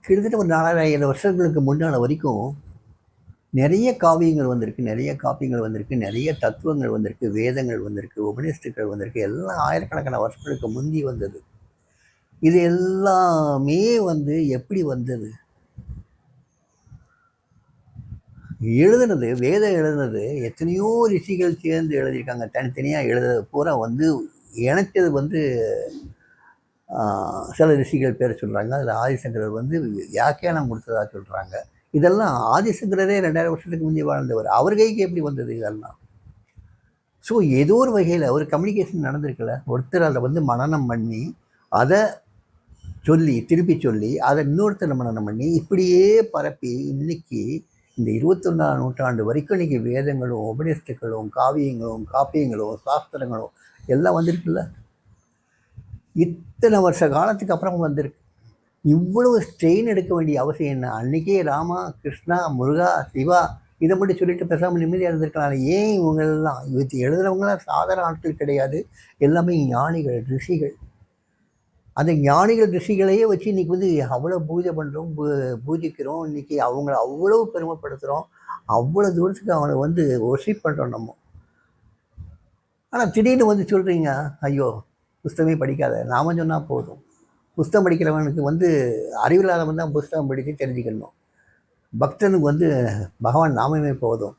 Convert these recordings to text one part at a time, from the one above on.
கிட்டத்தட்ட ஒரு நாலாயிரம் வருஷங்களுக்கு முன்னால் வரைக்கும் நிறைய காவியங்கள் வந்திருக்கு நிறைய காப்பியங்கள் வந்திருக்கு நிறைய தத்துவங்கள் வந்திருக்கு வேதங்கள் வந்திருக்கு உபநிஷத்துக்கள் வந்திருக்கு எல்லாம் ஆயிரக்கணக்கான வருஷங்களுக்கு முந்தி வந்தது. இது எல்லாமே வந்து எப்படி வந்தது? எழுதுனது வேதம் எழுதுனது எத்தனையோ ரிஷிகள் சேர்ந்து எழுதியிருக்காங்க. தனித்தனியாக எழுதுறது பூரா வந்து இணைச்சது வந்து சில ரிஷிகள் பேர் சொல்கிறாங்க அதில் ஆதிசங்கரர் வந்து வியாக்கியானம் கொடுத்ததா சொல்கிறாங்க இதெல்லாம் ஆதிசங்கரரே ரெண்டாயிரம் வருஷத்துக்கு முந்தைய வாழ்ந்தவர். அவர் கைக்கு எப்படி வந்தது இதெல்லாம்? ஸோ ஏதோ ஒரு வகையில் ஒரு கம்யூனிகேஷன் நடந்திருக்குல்ல. ஒருத்தர் அதை வந்து மனனம் பண்ணி அதை சொல்லி திருப்பி சொல்லி அதை இன்னொருத்தர் மனனம் பண்ணி இப்படியே பரப்பி இன்னைக்கு இந்த இருபத்தொன்னாம் நூற்றாண்டு வரைக்கும் இன்றைக்கி வேதங்களும் உபநிஷத்துக்களும் காவியங்களும் காப்பியங்களும் சாஸ்திரங்களும் எல்லாம் வந்திருக்குல்ல. இத்தனை வருஷ காலத்துக்கு அப்புறம் வந்திருக்கு. இவ்வளவு ஸ்ட்ரெயின் எடுக்க வேண்டிய அவசியம் என்ன? அன்றைக்கே ராமா கிருஷ்ணா முருகா சிவா இதை மட்டும் சொல்லிட்டு பேசாமல் நிம்மதியாக இருந்திருக்கலாம் ஏன் இவங்கெல்லாம்? இவத்து எழுதுறவங்களாம் சாதாரண ஆட்கள் கிடையாது. எல்லாமே ஞானிகள் ரிஷிகள். அந்த ஞானிகள் ரிஷிகளையே வச்சு இன்னைக்கு வந்து அவ்வளோ பூஜை பண்ணுறோம் பூஜிக்கிறோம். இன்னைக்கு அவங்கள அவ்வளோ பெருமைப்படுத்துகிறோம் அவ்வளோ தூரத்துக்கு அவனை வந்து ஒர்ஷிப் பண்ணுறோம் நம்ம. ஆனால் திடீர்னு வந்து சொல்கிறீங்க ஐயோ புஸ்தகமே படிக்காத. நாம சொன்னால் போதும். புஸ்தகம் படிக்கிறவனுக்கு வந்து அறிவில்லாதவன் தான் புஸ்தகம் படித்து தெரிஞ்சுக்கணும். பக்தனுக்கு வந்து பகவான் நாமமே போதும்.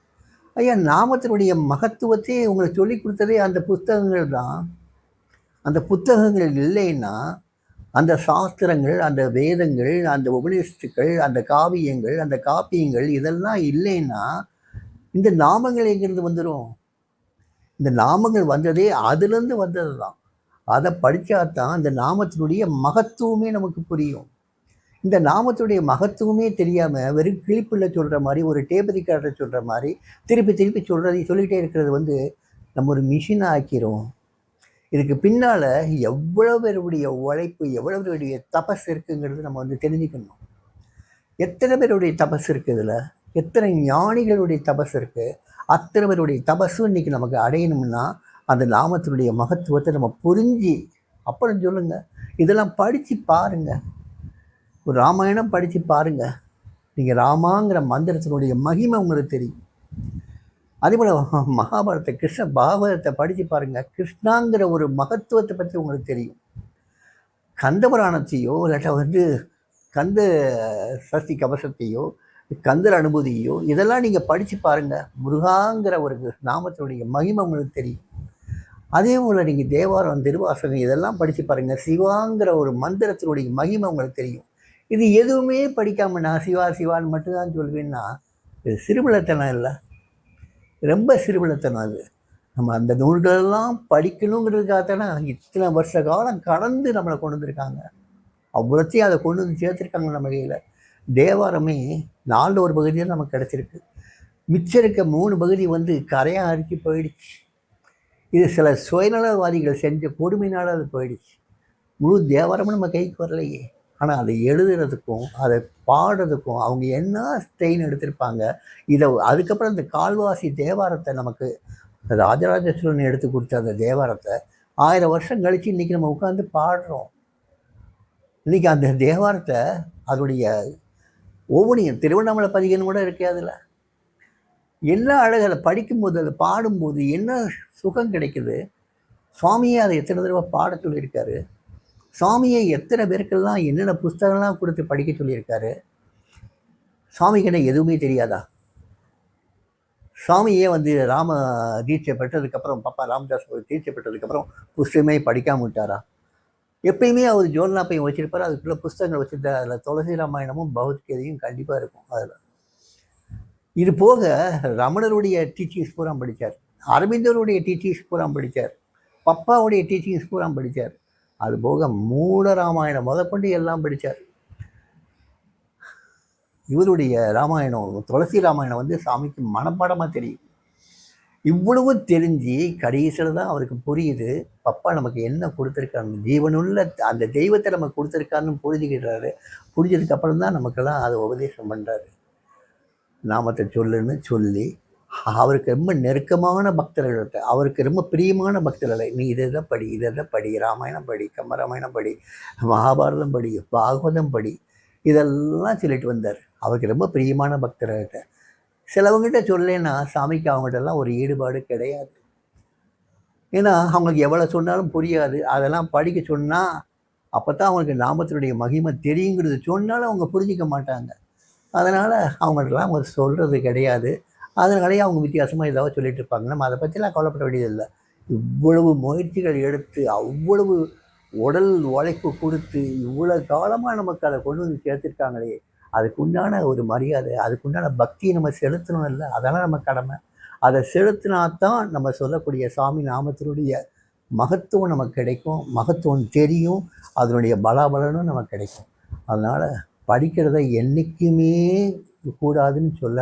ஐயா நாமத்தினுடைய மகத்துவத்தை உங்களுக்கு சொல்லி கொடுத்ததே அந்த புத்தகங்கள் தான். அந்த புத்தகங்கள் இல்லைன்னா அந்த சாஸ்திரங்கள் அந்த வேதங்கள் அந்த உபநிஷத்துக்கள் அந்த காவியங்கள் அந்த காப்பியங்கள் இதெல்லாம் இல்லைன்னா இந்த நாமங்கள் எங்கேருந்து வந்துடும் இந்த நாமங்கள் வந்ததே அதுலேருந்து வந்தது தான் அதை படித்தாதான் அந்த நாமத்தினுடைய மகத்துவமே நமக்கு புரியும். இந்த நாமத்துடைய மகத்துவமே தெரியாமல் வெறும் கிளிப்பில் சொல்கிற மாதிரி ஒரு டேபதிக்காரரை சொல்கிற மாதிரி திருப்பி திருப்பி சொல்கிறதை சொல்லிகிட்டே இருக்கிறது வந்து நம்ம ஒரு மிஷினை ஆக்கிறோம் இதுக்கு பின்னால் எவ்வளோ பேருடைய உழைப்பு எவ்வளோ பேருடைய தபஸ் இருக்குங்கிறது நம்ம வந்து தெரிஞ்சுக்கணும். எத்தனை பேருடைய தபஸ் இருக்குது இதில்? எத்தனை ஞானிகளுடைய தபஸ் இருக்குது அத்தனை பேருடைய தபஸும் இன்றைக்கி நமக்கு அடையணும்னா அந்த நாமத்தினுடைய மகத்துவத்தை நம்ம புரிஞ்சு அப்புறம் சொல்லுங்கள் இதெல்லாம் படித்து பாருங்கள் ஒரு ராமாயணம் படித்து பாருங்கள் நீங்கள் ராமாங்கிற மந்திரத்தினுடைய மகிமை உங்களுக்கு தெரியும். அதே போல் மகாபாரத கிருஷ்ண பாகவதத்தை படித்து பாருங்கள் கிருஷ்ணாங்கிற ஒரு மகத்துவத்தை பற்றி உங்களுக்கு தெரியும். கந்தபுராணத்தையோ இல்லாட்டா வந்து கந்த சஷ்டி கவசத்தையோ கந்தர் அனுபூதியோ இதெல்லாம் நீங்கள் படித்து பாருங்கள் முருகாங்கிற ஒரு நாமத்தினுடைய மகிமை உங்களுக்கு தெரியும். அதே போல் நீங்கள் தேவாரம் திருவாசகம் இதெல்லாம் படித்து பாருங்கள் சிவாங்கிற ஒரு மந்திரத்தினுடைய மகிமை உங்களுக்கு தெரியும். இது எதுவுமே படிக்காமல் நான் சிவா சிவான்னு மட்டும்தான் சொல்வேன்னா இது சிறுபிள்ளத்தனம் இல்லை. ரொம்ப சிறுபிள்ளத்தனம் அது. நம்ம அந்த நூல்களெல்லாம் படிக்கணுங்கிறதுக்காகத்தானே இத்தனை வருஷ காலம் கடந்து நம்மளை கொண்டு வந்திருக்காங்க. அவ்வளோத்தையும் அதை கொண்டு வந்து சேர்த்துருக்காங்க நம்ம கையில். தேவாரமே நாலு ஒரு பகுதியில் நமக்கு கிடச்சிருக்கு. மிச்சம் இருக்க மூணு பகுதி வந்து கரையாக அறுக்கி போயிடுச்சு. இது சில சுயநலவாதிகள் செஞ்ச கொடுமையினால் அது போயிடுச்சு. முழு தேவாரமும் நம்ம கைக்கு வரலையே. ஆனால் அதை எழுதுறதுக்கும் அதை பாடுறதுக்கும் அவங்க என்ன ஸ்ட்ரெயின் எடுத்திருப்பாங்க இதை அதுக்கப்புறம் இந்த கால்வாசி தேவாரத்தை நமக்கு ராஜராஜ சோழன் எடுத்து கொடுத்த அந்த தேவாரத்தை ஆயிரம் வருஷம் கழித்து இன்றைக்கி நம்ம உட்காந்து பாடுறோம். இன்றைக்கி அந்த தேவாரத்தை அதோடைய ஒவ்வொன்றையும் திருவண்ணாமலை பதிகன்னு கூட இருக்கே அதில். எல்லா அழகு அதை படிக்கும்போது அதை பாடும்போது என்ன சுகம் கிடைக்குது? சுவாமியே அதை எத்தனை தடவை பாட சொல்லியிருக்காரு? சுவாமியை எத்தனை பேருக்கெல்லாம் என்னென்ன புஸ்தகம்லாம் கொடுத்து படிக்க சொல்லியிருக்காரு? சுவாமிக்கு என்ன எதுவுமே தெரியாதா? சுவாமியே வந்து ராம தீட்சை பெற்றதுக்கப்புறம் பாப்பா ராமதாஸ் ஒரு தீட்சை பெற்றதுக்கப்புறம் புஸ்தகமே படிக்காம விட்டாரா? எப்பயுமே அவர் ஜோல்னா பையன் வச்சுருப்பார் அதுக்குள்ளே புஸ்தகங்கள் வச்சுருந்தா அதில் துளசி ராமாயணமும் பகவத்கீதையும் கண்டிப்பாக இருக்கும். அதில் இது போக ரமணருடைய டீச்சிங்ஸ் பூரா படித்தார் அரவிந்தருடைய டீச்சிங்ஸ் பூரா படித்தார் பப்பாவுடைய டீச்சிங்ஸ் பூரா படித்தார் அது போக மூல ராமாயணம் முதற்கொண்டு எல்லாம் படித்தார் இவருடைய ராமாயணம் துளசி ராமாயணம் வந்து சாமிக்கு மனப்பாடமாக தெரியும். இவ்வளவு தெரிஞ்சு கடைசியில் தான் அவருக்கு புரியுது பப்பா நமக்கு என்ன கொடுத்துருக்காரு ஜீவனுள்ள அந்த தெய்வத்தை நமக்கு கொடுத்துருக்காருன்னு புரிஞ்சுக்கிட்டாரு. புரிஞ்சதுக்கப்புறம் தான் நமக்கெல்லாம் அதை உபதேசம் பண்ணுறாரு நாமத்தை சொல்லுன்னு சொல்லி அவருக்கு ரொம்ப நெருக்கமான பக்தர்கள்ட்ட அவருக்கு ரொம்ப பிரியமான பக்தர்களை நீ இதை தான் படி இதை தான் படி ராமாயணம் படி கம்பராமாயணம் படி மகாபாரதம் படி பாகவதம் படி இதெல்லாம் சொல்லிட்டு வந்தார். அவருக்கு ரொம்ப பிரியமான பக்தர்கள்ட்ட. சிலவங்ககிட்ட சொல்லேன்னா சாமிக்கு அவங்ககிட்டலாம் ஒரு ஈடுபாடு கிடையாது. ஏன்னா அவங்களுக்கு எவ்வளோ சொன்னாலும் புரியாது. அதெல்லாம் படிக்க சொன்னால் அப்போ தான் அவங்களுக்கு நாமத்தினுடைய மகிமை தெரியுங்கிறது சொன்னாலும் அவங்க புரிஞ்சிக்க மாட்டாங்க. அதனால் அவங்கள்ட்டலாம் அவங்க சொல்கிறது கிடையாது. அதனாலேயே அவங்க வித்தியாசமாக ஏதாவது சொல்லிட்டு இருப்பாங்க. நம்ம அதை பற்றிலாம் கவலைப்பட வேண்டியதில்லை. இவ்வளவு முயற்சிகள் எடுத்து அவ்வளவு உடல் உழைப்பு கொடுத்து இவ்வளோ காலமாக நமக்கு அதை கொண்டு வந்து சேர்த்துருக்காங்களே. அதுக்குண்டான ஒரு மரியாதை அதுக்குண்டான பக்தியை நம்ம செலுத்தணும் இல்லை. அதெல்லாம் நம்ம கடமை. அதை செலுத்தினா தான் நம்ம சொல்லக்கூடிய சாமி நாமத்தினுடைய மகத்துவம் நமக்கு கிடைக்கும். மகத்துவம் தெரியும். அதனுடைய பலாபலனும் நமக்கு கிடைக்கும். அதனால் படிக்கிறத என்றைக்குமே கூடாதுன்னு சொல்ல